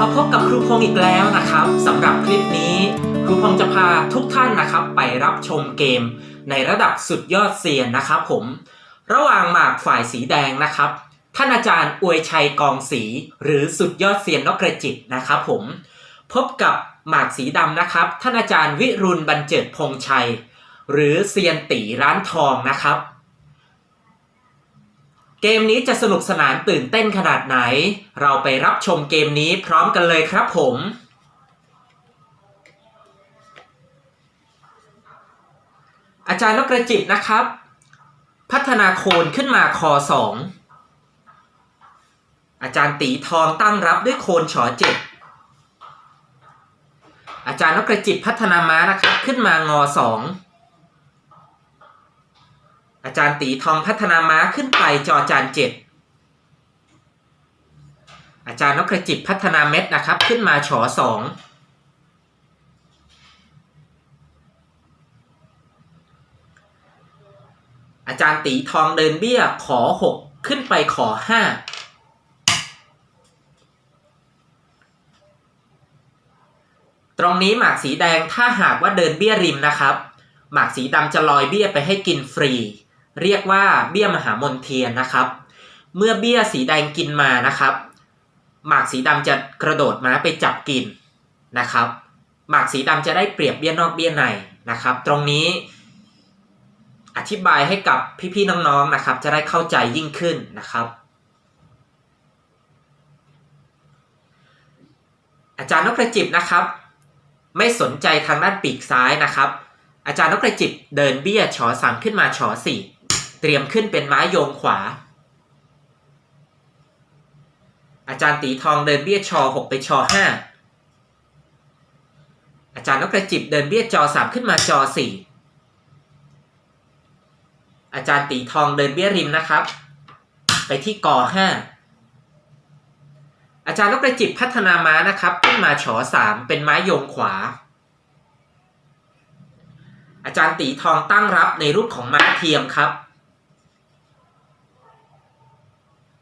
มาพบกับครูพงศ์อีกแล้วนะครับสำหรับคลิปนี้ ครูพงศ์จะพาทุกท่านนะครับ ไปรับชมเกม ในระดับสุดยอดเซียนนะครับผม ระหว่างหมากฝ่ายสีแดงนะครับ ท่านอาจารย์อวยชัยกองศรีหรือสุดยอดเซียนนกกระจิตนะครับผม พบกับหมากสีดำนะครับ ท่านอาจารย์วิรุณบรรเจิดพงษ์ชัย หรือเซียนตีร้านทองนะครับ เกมนี้จะสนุกสนานตื่นเต้นขนาดไหน เราไปรับชมเกมนี้พร้อมกันเลยครับผมอาจารย์นกกระจิบนะครับ พัฒนาโคนขึ้นมาคอสองอาจารย์ตีทองตั้งรับด้วยโคนฉอเจ็ดอาจารย์นกกระจิบพัฒนาม้านะครับ ขึ้นมางอสอง อาจารย์ตีทองพัฒนาม้าขึ้นไปจอจานเจ็ดอาจารย์นกกระจิบพัฒนาเม็ดนะครับ ขึ้นมาฉอสองอาจารย์ตีทองเดินเบี้ยขอหกขึ้นไปขอห้าตรงนี้หมากสีแดงถ้าหากว่าเดินเบี้ยริมนะครับ หมากสีดำจะลอยเบี้ยไปให้กินฟรี เรียกว่าเบี้ยมหามนเทียนนะครับ เมื่อเบี้ยสีแดงกินมานะครับ หมากสีดำจะกระโดดม้าไปจับกินนะครับ หมากสีดำจะได้เปรียบเบี้ยนอกเบี้ยในนะครับ ตรงนี้ อธิบายให้กับพี่ๆน้องๆนะครับ จะได้เข้าใจยิ่งขึ้นนะครับ อาจารย์นกกระจิบนะครับ ไม่สนใจทางด้านปีกซ้ายนะครับอาจารย์นกกระจิบเดินเบี้ยฉอสามขึ้นมาฉอสี่ เตรียมขึ้นเป็นไม้โยงขวา อาจารย์ตีทองเดินเบี้ยชอหกไปชอห้าอาจารย์นกกระจิบเดินเบี้ยจอสามขึ้นมาจอสี่อาจารย์ตีทองเดินเบี้ยริมนะครับ ไปที่กอห้าอาจารย์นกกระจิบพัฒนาม้านะครับขึ้นมาฉอสามเป็นไม้โยงขวา อาจารย์ตีทองตั้งรับในรูปของม้าเทียมครับ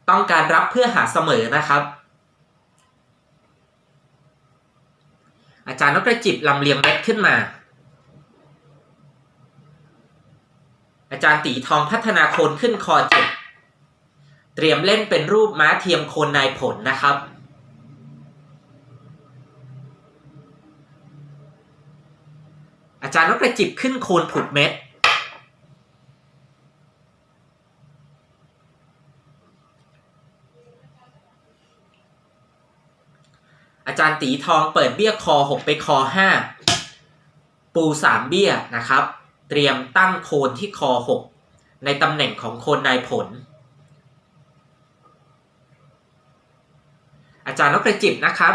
ต้องการรับเพื่อหาเสมอนะครับ อาจารย์นกกระจิบลำเลียงเม็ดขึ้นมา อาจารย์ตีทองพัฒนาโคนขึ้นคอเจ็ดเตรียมเล่นเป็นรูปม้าเทียมโคนนายผลนะครับอาจารย์นกกระจิบขึ้นโคนผุดเม็ด อาจารย์ตีทองเปิดเบี้ยคอ 6 ไปคอ 5 ปู 3 เบี้ยนะครับ เตรียมตั้งโคนที่คอ 6 ในตำแหน่งของโคนนายผล อาจารย์นกกระจิบนะครับ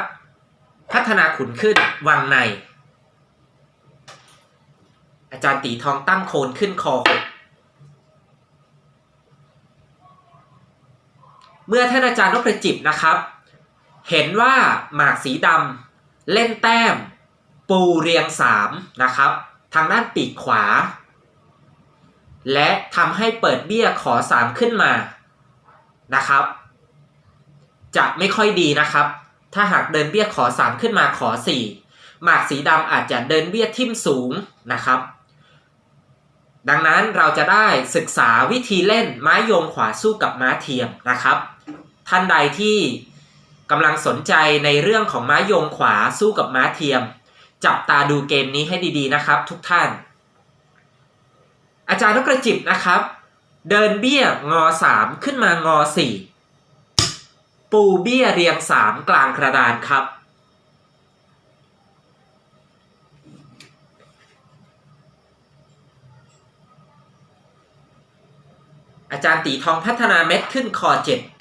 พัฒนาขุนขึ้นวังใน อาจารย์ตีทองตั้งโคนขึ้นคอ 6เมื่อท่านอาจารย์นกกระจิบนะครับ เห็นว่าหมากสีดำเล่นแต้ม ปูเรียงสามนะครับ ทางด้านปีกขวา และทำให้เปิดเบี้ยขอสามขึ้นมานะครับ จะไม่ค่อยดีนะครับ ถ้าหากเดินเบี้ยขอสามขึ้นมาขอสี่หมากสีดำอาจจะเดินเบี้ยทิ่มสูงนะครับ ดังนั้นเราจะได้ศึกษาวิธีเล่นไม้โยงขวาสู้กับม้าเทียมนะครับ ท่านใดที่ กำลังสนใจในเรื่องของม้ายงขวาสู้กับม้าเทียม จับตาดูเกมนี้ให้ดีๆนะครับ ทุกท่าน อาจารย์นกกระจิบนะครับ เดินเบี้ยงอ 3 ขึ้นมางอ 4 ปูเบี้ยเรียง 3 กลางกระดานครับ อาจารย์ตีทองพัฒนาเม็ดขึ้นคอ 7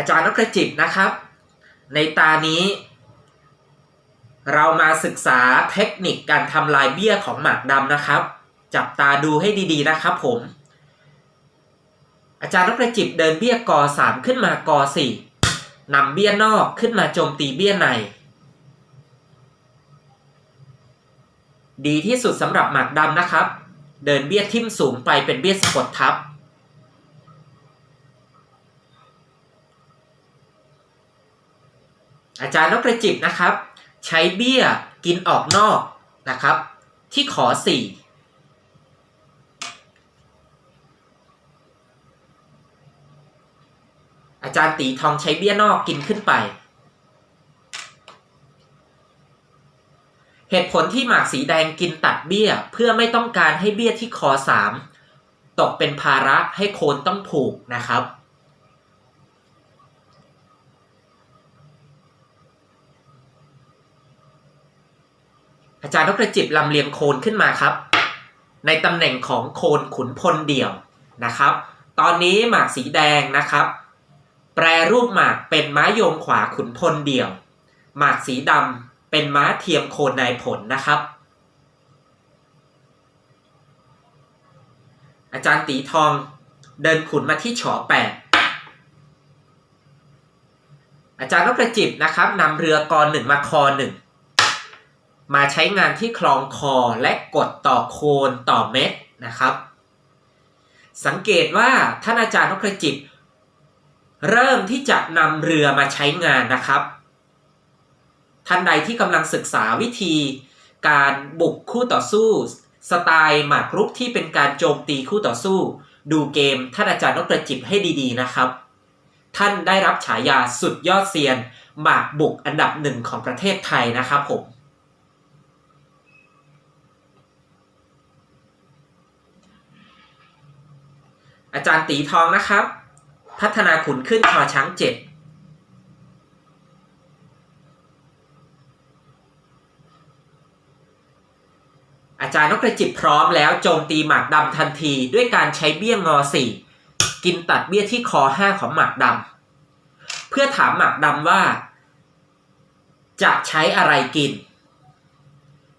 อาจารย์นกกระจิบนะครับ ในตานี้ เรามาศึกษาเทคนิคการทำลายเบี้ยของหมากดำนะครับ จับตาดูให้ดีๆนะครับผม อาจารย์นกกระจิบเดินเบี้ยกอสามขึ้นมากอสี่นำเบี้ยนอกขึ้นมาโจมตีเบี้ยใน ดีที่สุดสำหรับหมากดำนะครับ เดินเบี้ยทิ่มสูงไปเป็นเบี้ยสะกดทับ อาจารย์นกกระจิบนะครับ ใช้เบี้ยกินออกนอกนะครับ ที่ขอสี่อาจารย์ตีทองใช้เบี้ยนอกกินขึ้นไป เหตุผลที่หมากสีแดงกินตัดเบี้ย เพื่อไม่ต้องการให้เบี้ยที่คอสามตกเป็นภาระให้โคนต้องผูกนะครับ อาจารย์นกกระจิบลำเลียงโคนขึ้นมาครับ ในตำแหน่งของโคนขุนพลเดี่ยวนะครับ ตอนนี้หมากสีแดงนะครับ แปรรูปหมากเป็นม้าโยงขวาขุนพลเดี่ยว หมากสีดำเป็นม้าเทียมโคนนายผลนะครับ อาจารย์ตีทองเดินขุนมาที่ฉอแปดอาจารย์นกกระจิบนะครับนำเรือกรหนึ่งมาคอหนึ่ง มาใช้งานที่คลองคอและกดต่อโคนต่อเม็ดนะครับ สังเกตว่าท่านอาจารย์นกกระจิบเริ่มที่จะนำเรือมาใช้งานนะครับ ท่านใดที่กำลังศึกษาวิธี การบุกคู่ต่อสู้ สไตล์หมากรุกที่เป็นการโจมตีคู่ต่อสู้ ดูเกมท่านอาจารย์นกกระจิบให้ดีๆนะครับ ท่านได้รับฉายาสุดยอดเซียนหมากบุกอันดับหนึ่งของประเทศไทยนะครับผม อาจารย์ตีทองนะครับ พัฒนาขุนขึ้นคอช้างเจ็ดอาจารย์นกกระจิบพร้อมแล้วโจมตีหมากดำทันทีด้วยการใช้เบี้ยงอสี่กินตัดเบี้ยที่คอห้าของหมากดำเพื่อถามหมากดำว่า จะใช้อะไรกิน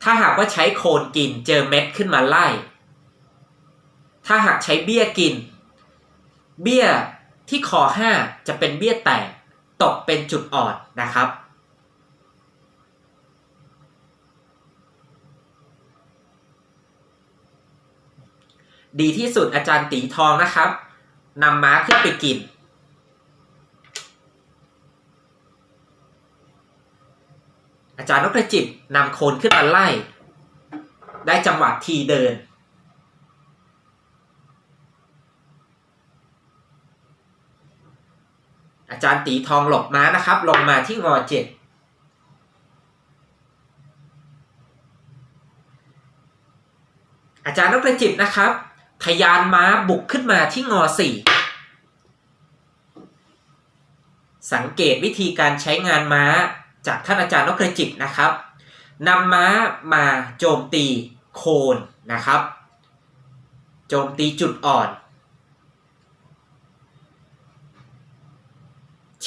ถ้าหากว่าใช้โคนกินเจอเม็ดขึ้นมาไล่ ถ้าหากใช้เบี้ยกิน เบี้ยที่คอห้าจะเป็นเบี้ยแตกตกเป็นจุดอ่อนนะครับ ดีที่สุดอาจารย์ตีทองนะครับนำม้าขึ้นไปกิน อาจารย์นกกระจิบนำโคนขึ้นมาไล่ ได้จังหวะทีเดิน อาจารย์ตีทองหลบม้านะครับ ลงมาที่งอเจ็ดอาจารย์นกกระจิบนะครับ ทยานม้าบุกขึ้นมาที่งอสี่สังเกตวิธีการใช้งานม้าจากท่านอาจารย์นกกระจิบนะครับนำม้ามาโจมตีโคนนะครับ โจมตีจุดอ่อน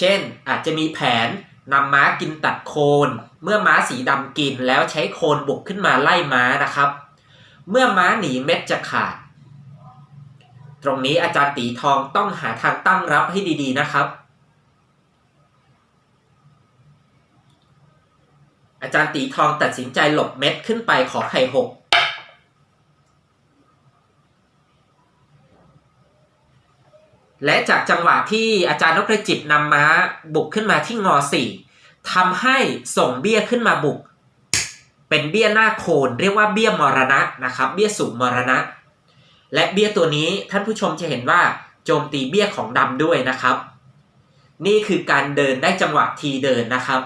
ช่น อาจจะมีแผนนำม้ากินตัดโคน เมื่อม้าสีดำกินแล้วใช้โคนบุกขึ้นมาไล่ม้านะครับ เมื่อม้าหนีเม็ดจะขาด ตรงนี้อาจารย์ตีทองต้องหาทางตั้งรับให้ดีๆนะครับ อาจารย์ตีทองตัดสินใจหลบเม็ดขึ้นไปขอไข่หก และจากจังหวะที่อาจารย์นพกระจิตนำม้าบุกขึ้นมาที่งอสี่ทำให้ส่งเบี้ยขึ้นมาบุก เป็นเบี้ยหน้าโคนเรียกว่าเบี้ยมรณะนะครับ เบี้ยสูงมรณะ และเบี้ยตัวนี้ท่านผู้ชมจะเห็นว่าโจมตีเบี้ยของดำด้วยนะครับ นี่คือการเดินได้จังหวะทีเดินนะครับ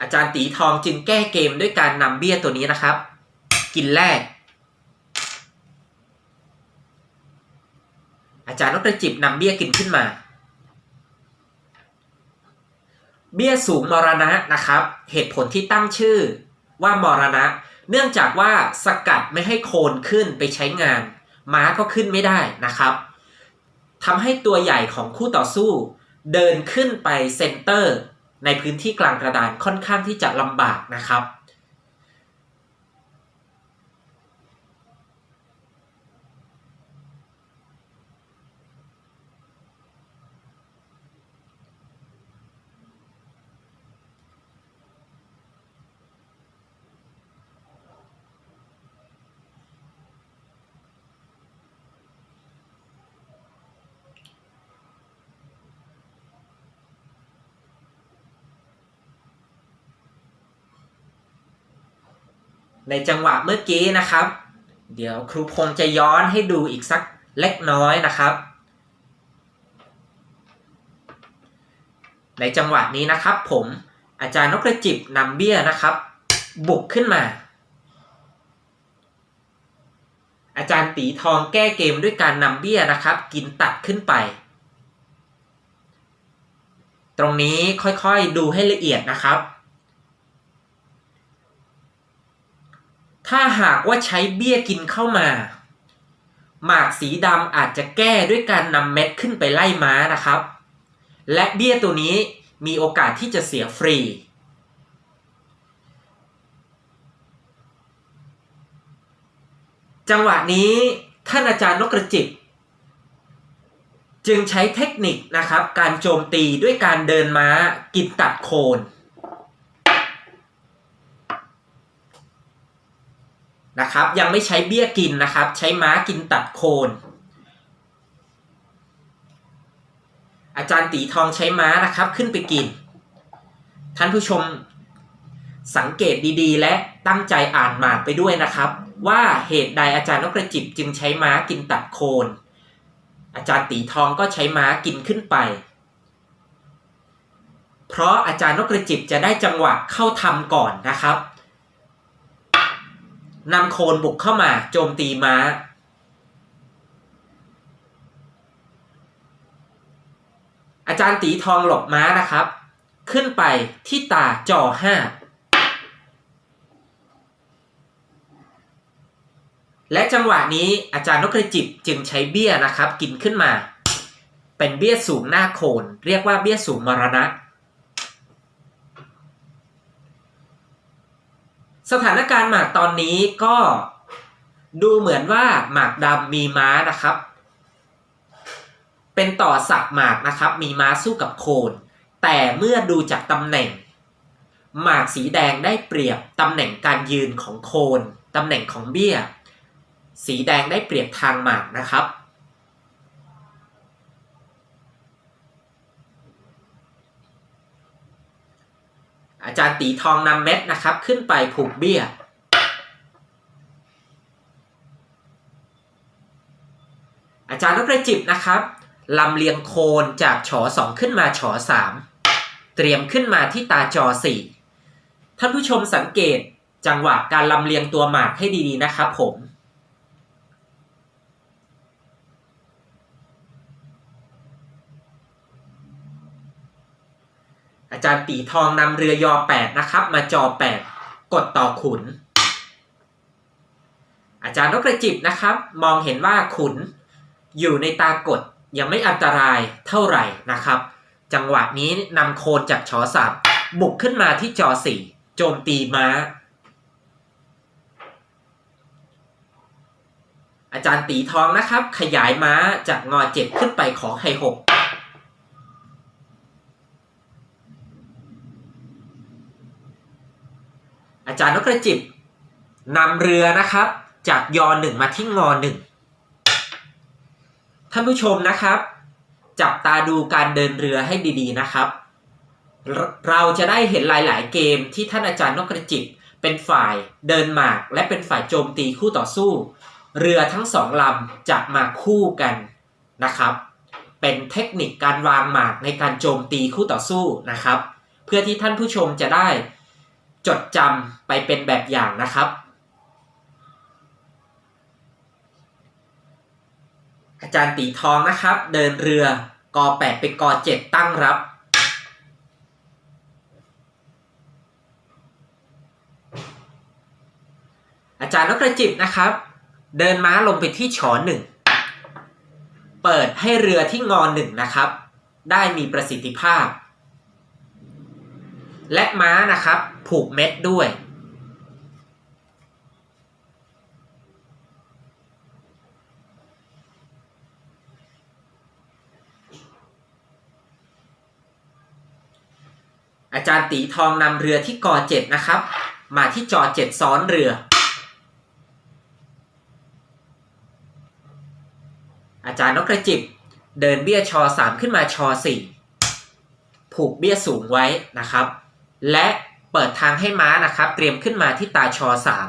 อาจารย์ตีทองจึงแก้เกมด้วยการนำเบี้ยตัวนี้นะครับ กินแรก อาจารย์นกกระจิบนำเบี้ยกินขึ้นมา เบี้ยสูงมรณะนะครับ เหตุผลที่ตั้งชื่อว่ามรณะ เนื่องจากว่าสกัดไม่ให้โคนขึ้นไปใช้งาน ม้าก็ขึ้นไม่ได้นะครับทำให้ตัวใหญ่ของคู่ต่อสู้ เดินขึ้นไปเซนเตอร์ ในพื้นที่กลางกระดานค่อนข้างที่จะลำบากนะครับ ในจังหวะเมื่อกี้นะครับ เดี๋ยวครูพงจะย้อนให้ดูอีกสักเล็กน้อยนะครับ ในจังหวะนี้นะครับผมอาจารย์นกกระจิบนำเบี้ยนะครับ บุกขึ้นมา อาจารย์ตีทองแก้เกมด้วยการนำเบี้ยนะครับ กินตัดขึ้นไป ตรงนี้ค่อยๆดูให้ละเอียดนะครับ ถ้าหากว่าใช้เบี้ยกินเข้ามา หมากสีดำอาจจะแก้ด้วยการนำเม็ดขึ้นไปไล่ม้านะครับ และเบี้ยตัวนี้มีโอกาสที่จะเสียฟรี จังหวะนี้ท่านอาจารย์นกกระจิบจึงใช้เทคนิคนะครับ การโจมตีด้วยการเดินม้ากินตัดโคน นะครับยังไม่ใช้เบี้ยกินนะครับ ใช้ม้ากินตัดโคน อาจารย์ตีทองใช้ม้านะครับขึ้นไปกิน ท่านผู้ชมสังเกตดีๆ และตั้งใจอ่านหมากไปด้วยนะครับ ว่าเหตุใดอาจารย์นกกระจิบจึงใช้ม้ากินตัดโคน อาจารย์ตีทองก็ใช้ม้ากินขึ้นไป เพราะอาจารย์นกกระจิบจะได้จังหวะเข้าทำก่อนนะครับ นำโคนบุกเข้ามาโจมตีม้า อาจารย์ตีทองหลบม้านะครับ ขึ้นไปที่ตาจอห้าและจังหวะนี้อาจารย์นกกระจิบจึงใช้เบี้ยนะครับ กินขึ้นมา เป็นเบี้ยสูงหน้าโคน เรียกว่าเบี้ยสูงมรณะ สถานการณ์หมากตอนนี้ก็ดูเหมือนว่าหมากดำมีม้านะครับ เป็นต่อสักหมากนะครับ มีม้าสู้กับโคน แต่เมื่อดูจากตำแหน่ง หมากสีแดงได้เปรียบตำแหน่งการยืนของโคนตำแหน่งของเบี้ย สีแดงได้เปรียบทางหมากนะครับ อาจารย์ตีทองนำเม็ดนะครับ ขึ้นไปผูกเบี้ย อาจารย์นกกระจิบนะครับลำเลียงโคนจากฉอสองขึ้นมาฉอสามเตรียมขึ้นมาที่ตาจอสี่ท่านผู้ชมสังเกตจังหวะการลำเลียงตัวหมากให้ดีๆนะครับผม อาจารย์ตีทองนำเรือยอ8นะครับ มาจอ8กดต่อขุน อาจารย์นกกระจิบนะครับ มองเห็นว่าขุน อยู่ในตากดยังไม่อันตรายเท่าไหร่นะครับ จังหวะนี้นำโคนจากชอสามบุกขึ้นมาที่จอ4โจมตีม้า อาจารย์ตีทองนะครับ ขยายม้าจากงอเจ็ดขึ้นไปขอไข่หก อาจารย์นกกระจิบนำเรือนะครับ จากยอหนึ่งมาที่งอหนึ่งท่านผู้ชมนะครับ จับตาดูการเดินเรือให้ดีๆนะครับเรเราจะได้เห็นหลายๆ เกมที่ท่านอาจารย์นกกระจิบเป็นฝ่ายเดินหมากและเป็นฝ่ายโจมตีคู่ต่อสู้ เรือทั้งสองลำจะมาคู่กันนะครับ เป็นเทคนิคการวางหมากในการโจมตีคู่ต่อสู้นะครับ เพื่อที่ท่านผู้ชมจะได้ จดจำไปเป็นแบบอย่างนะครับอาจารย์ตีทองนะครับ เดินเรือกอ8ไปกอ7ตั้งรับ อาจารย์นกกระจิบนะครับ เดินม้าลงไปที่ฉอหนึ่งเปิดให้เรือที่งอหนึ่งนะครับ ได้มีประสิทธิภาพ และม้านะครับ ผูกเม็ดด้วย อาจารย์ตีทองนำเรือที่กอเจ็ดนะครับ มาที่จอเจ็ดซ้อนเรือ อาจารย์นกกระจิบเดินเบี้ยชอสามขึ้นมาชอสี่ผูกเบี้ยสูงไว้นะครับ และเปิดทางให้ม้านะครับ เตรียมขึ้นมาที่ตาชอสาม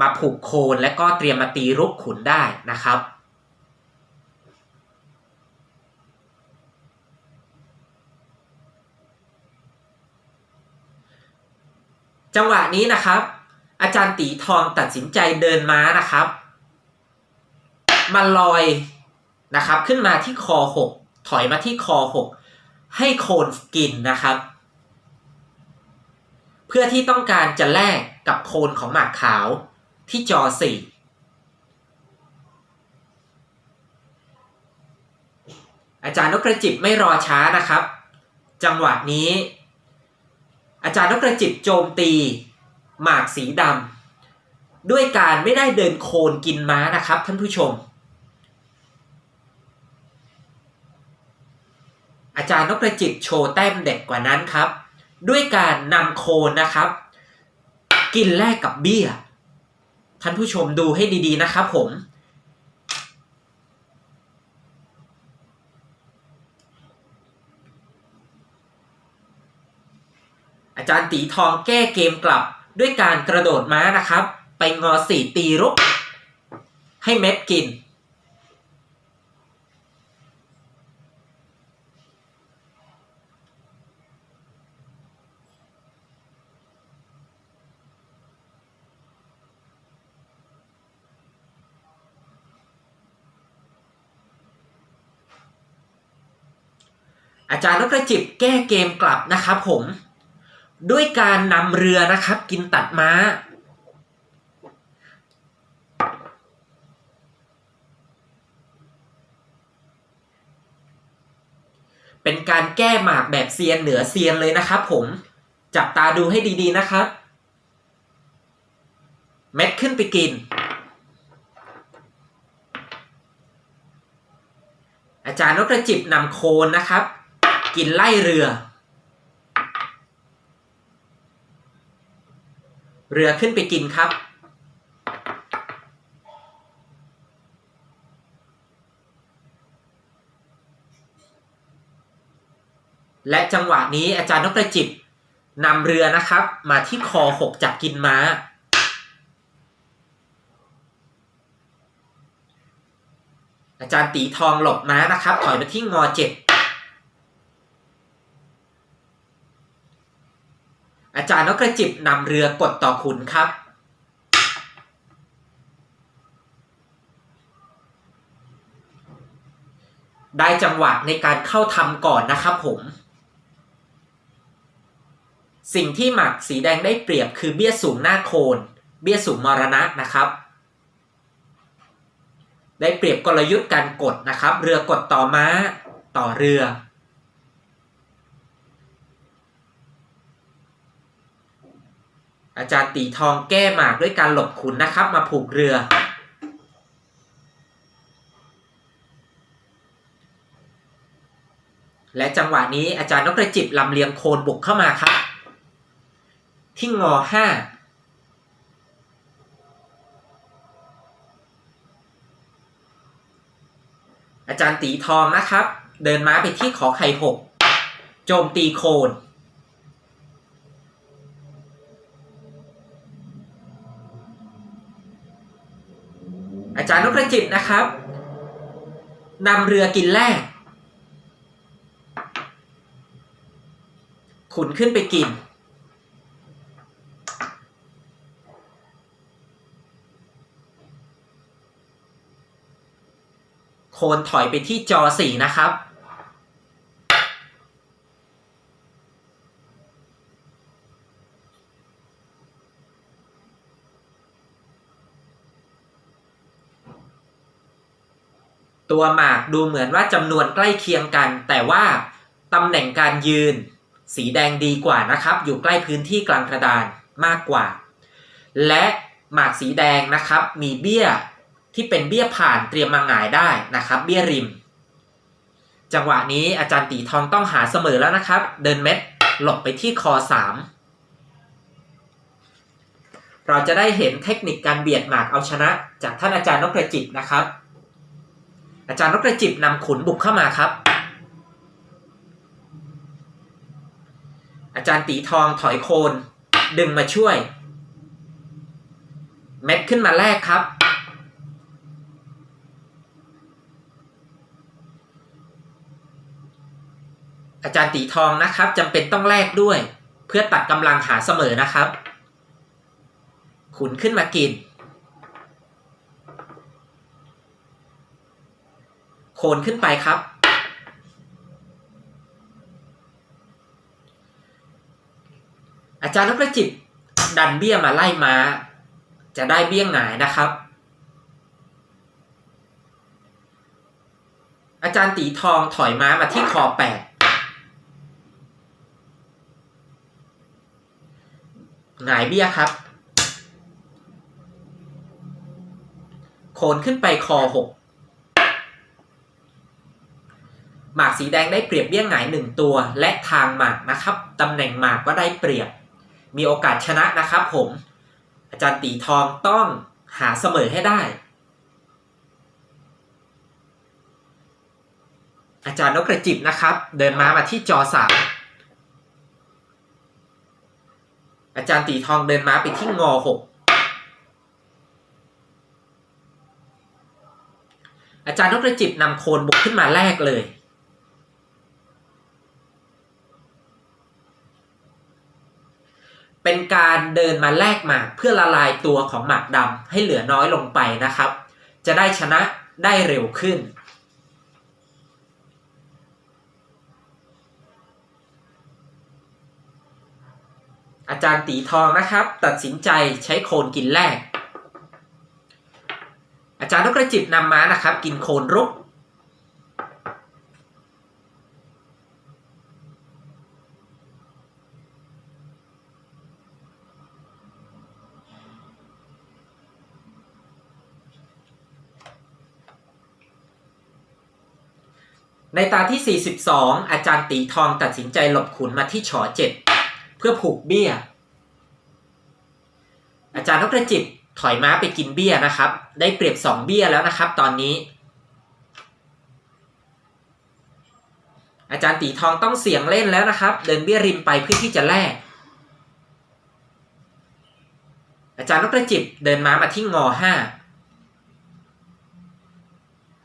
มาผูกโคนและก็เตรียมมาตีรุกขุนได้นะครับจังหวะนี้นะครับ อาจารย์ตีทองตัดสินใจเดินม้านะครับ มาลอยนะครับ ขึ้นมาที่คอหกถอยมาที่คอหกให้โคนกินนะครับ เพื่อที่ต้องการจะแลกกับโคนของหมากขาวที่จอสี่อาจารย์นกกระจิบไม่รอช้านะครับ จังหวะนี้ อาจารย์นกกระจิบโจมตี หมากสีดำด้วยการไม่ได้เดินโคนกินม้านะครับ ท่านผู้ชม อาจารย์นกกระจิบโชว์แต้มเด็ดกว่านั้นครับ ด้วยการนำโคนนะครับ กินแลกกับเบี้ย ท่านผู้ชมดูให้ดีๆนะครับผมอาจารย์ตีทองแก้เกมกลับด้วยการกระโดดม้านะครับ ไปงอสี่ตีรุกให้เม็ดกิน อาจารย์นกกระจิบแก้เกมกลับนะครับผมด้วยการนำเรือนะครับ กินตัดม้า เป็นการแก้หมากแบบเซียนเหนือเซียนเลยนะครับผมจับตาดูให้ดีๆนะครับ เม็ดขึ้นไปกิน อาจารย์นกกระจิบนำโคนนะครับ กินไล่เรือ เรือขึ้นไปกินครับ และจังหวะนี้อาจารย์นกกระจิบนำเรือนะครับ มาที่คอหกจับกินม้าอาจารย์ตีทองหลบม้านะครับ ถอยมาที่งอเจ็ด อาจารย์นกกระจิบนำเรือกดต่อขุนครับ ได้จังหวะในการเข้าทำก่อนนะครับผม สิ่งที่หมักสีแดงได้เปรียบคือเบี้ยสูงหน้าโคน เบี้ยสูงมรณะนะครับ ได้เปรียบกลยุทธ์การกดนะครับ เรือกดต่อม้า ต่อเรือ อาจารย์ตีทองแก้หมากด้วยการหลบขุนนะครับ มาผูกเรือ และจังหวะนี้อาจารย์นกกระจิบลำเลียงโคนบุกเข้ามาครับ ที่งอห้าอาจารย์ตีทองนะครับ เดินม้าไปที่ขอไข่หกโจมตีโคน อาจารย์นกกระจิบนะครับนำเรือกินแรกขุนขึ้นไปกิน โคนถอยไปที่จอสี่นะครับ ตัวหมากดูเหมือนว่าจำนวนใกล้เคียงกัน แต่ว่าตำแหน่งการยืน สีแดงดีกว่านะครับ อยู่ใกล้พื้นที่กลางกระดานมากกว่า และหมากสีแดงนะครับ มีเบี้ยที่เป็นเบี้ยผ่านเตรียมมาหงายได้นะครับ เบี้ยริม จังหวะนี้อาจารย์ตีทองต้องหาเสมอแล้วนะครับ เดินเม็ดหลบไปที่คอสามเราจะได้เห็นเทคนิคการเบียดหมากเอาชนะ จากท่านอาจารย์นกกระจิบนะครับ อาจารย์นกกระจิบนำขุนบุกเข้ามาครับ อาจารย์ตีทองถอยโคน ดึงมาช่วย เม็ดขึ้นมาแรกครับ อาจารย์ตีทองนะครับจำเป็นต้องแลกด้วย เพื่อตัดกำลังหาเสมอนะครับ ขุนขึ้นมากิน โคนขึ้นไปครับ อาจารย์นพจิตดันเบี้ยมาไล่ม้า จะได้เบี้ยงหงายนะครับ อาจารย์ตีทองถอยม้ามาที่คอแปดหงายเบี้ยครับ โคนขึ้นไปคอหกหมาก สีแดงได้เปรียบเบี้ยงหงายหนึ่งตัว และทางหมากนะครับตำแหน่งหมากก็ได้เปรียบ มีโอกาสชนะนะครับผม อาจารย์ตีทองต้องหาเสมอให้ได้ อาจารย์นกกระจิบนะครับ เดินมามาที่จอสามอาจารย์ตีทองเดินมาไปที่งอหกอาจารย์นกกระจิบนำโคนบุกขึ้นมาแรกเลย เป็นการเดินมาแลกหมากเพื่อละลายตัวของหมากดำให้เหลือน้อยลงไปนะครับ จะได้ชนะได้เร็วขึ้น อาจารย์ตีทองนะครับ ตัดสินใจใช้โคนกินแรก อาจารย์นกกระจิบนำม้านะครับ กินโคนรุก ในตาที่ 42 อาจารย์ตีทองตัดสินใจหลบขุนมาที่ฉอเจ็ดเพื่อผูกเบี้ย อาจารย์นกกระจิบถอยม้าไปกินเบี้ยนะครับ ได้เปรียบ 2 เบี้ยแล้วนะครับ ตอนนี้ อาจารย์ตีทองต้องเสี่ยงเล่นแล้วนะครับ เดินเบี้ยริมไปเพื่อที่จะแลกอาจารย์นกกระจิบเดินม้ามาที่งอห้า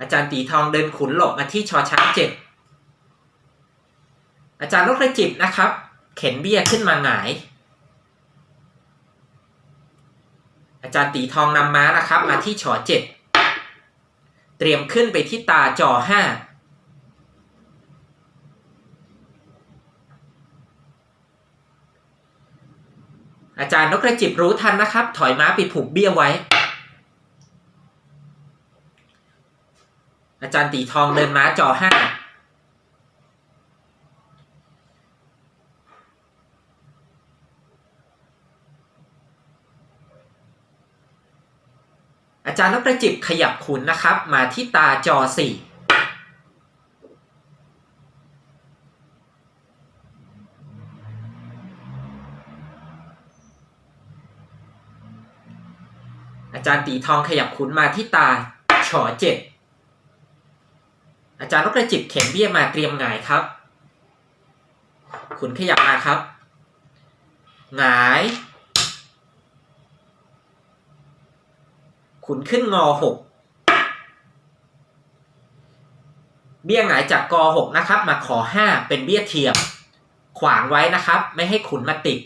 อาจารย์ตีทองเดินขุนหลบมาที่ชอช้างเจ็ดอาจารย์นกกระจิบนะครับ เข็นเบี้ยขึ้นมาหงาย อาจารย์ตีทองนำม้านะครับ มาที่ชอเจ็ดเตรียมขึ้นไปที่ตาจอห้าอาจารย์นกกระจิบรู้ทันนะครับ ถอยม้าไปผูกเบี้ยไว้ อาจารย์ตีทองเดินม้าจอห้าอาจารย์นกกระจิบขยับขุนนะครับ มาที่ตาจอสี่อาจารย์ตีทองขยับขุนมาที่ตาฉอเจ็ด อาจารย์นกกระจิบเข็นเบี้ยมาเตรียมหงายครับขุนขยับมาครับ หงาย ขุนขึ้นงอหกเบี้ยหงายจากกอหกนะครับ มาขอห้าเป็นเบี้ยเทียม ขวางไว้นะครับ ไม่ให้ขุนมาติด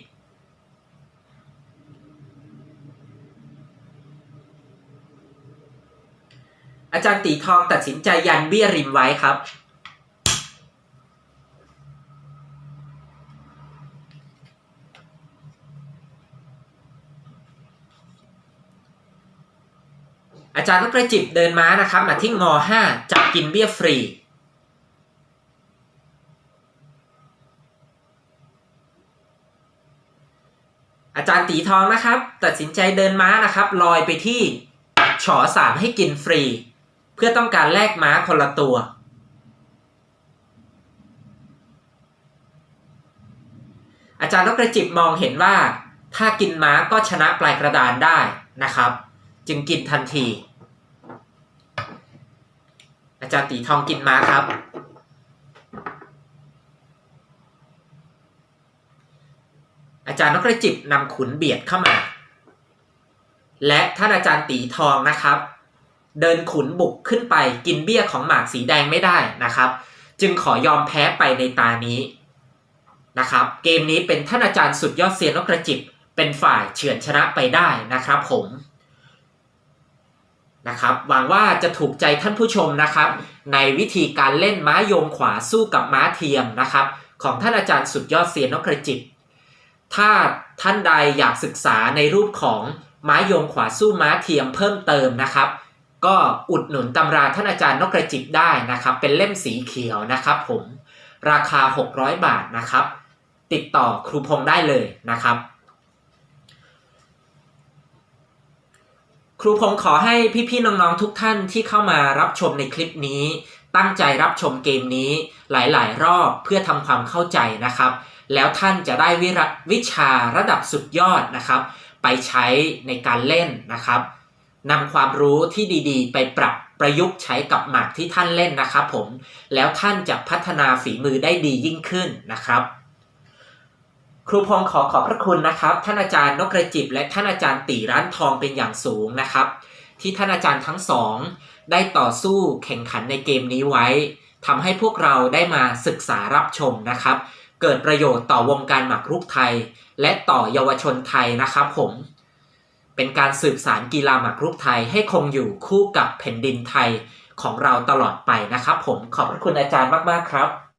อาจารย์ตีทองตัดสินใจยันเบี้ยริมไว้ครับ อาจารย์นกกระจิบเดินม้านะครับมาที่งอห้าจับกินเบี้ยฟรีอาจารย์ตีทองนะครับ ตัดสินใจเดินม้านะครับ ลอยไปที่ฉอสามให้กินฟรี พื่อต้องการแลกม้าคนละตัว อาจารย์นกกระจิบมองเห็นว่า ถ้ากินม้าก็ชนะปลายกระดานได้นะครับ จึงกินทันที อาจารย์ตีทองกินม้าครับ อาจารย์นกกระจิบนำขุนเบียดเข้ามา และท่านอาจารย์ตีทองนะครับ เดินขุนบุกขึ้นไปกินเบี้ยของหมากสีแดงไม่ได้นะครับ จึงขอยอมแพ้ไปในตานี้นะครับ เกมนี้เป็นท่านอาจารย์สุดยอดเซียนนกกระจิบเป็นฝ่ายเฉือนชนะไปได้นะครับผมนะครับหวังว่าจะถูกใจท่านผู้ชมนะครับ ในวิธีการเล่นม้าโยงขวาสู้กับม้าเทียมนะครับ ของท่านอาจารย์สุดยอดเซียนนกกระจิบถ้าท่านใดอยากศึกษาในรูปของม้าโยงขวาสู้ม้าเทียมเพิ่มเติมนะครับ ก็อุดหนุนตำราท่านอาจารย์นกกระจิบได้นะครับ เป็นเล่มสีเขียวนะครับผมราคา 600 บาทนะครับ ติดต่อครูพงษ์ได้เลยนะครับ ครูพงษ์ขอให้พี่ๆน้องๆทุกท่านที่เข้ามารับชมในคลิปนี้ ตั้งใจรับชมเกมนี้หลายๆ รอบเพื่อทำความเข้าใจนะครับ แล้วท่านจะได้วิระวิชาระดับสุดยอดนะครับ ไปใช้ในการเล่นนะครับ นำความรู้ที่ดีๆ ไปปรับประยุกต์ใช้กับหมากที่ท่านเล่นนะครับผม แล้วท่านจะพัฒนาฝีมือได้ดียิ่งขึ้นนะครับ ครูพงษ์ขอขอบพระคุณนะครับ ท่านอาจารย์นกกระจิบ และท่านอาจารย์ตีร้านทองเป็นอย่างสูงนะครับ ที่ท่านอาจารย์ทั้งสอง ได้ต่อสู้แข่งขันในเกมนี้ไว้ทำให้พวกเราได้มาศึกษารับชมนะครับ เกิดประโยชน์ต่อวงการหมากรุกไทย และต่อเยาวชนไทยนะครับผม เป็นการสืบสารกีฬาหมากรุกไทยให้คงอยู่คู่กับแผ่นดินไทยของเราตลอดไปนะครับ ผมขอบพระคุณอาจารย์มากๆครับ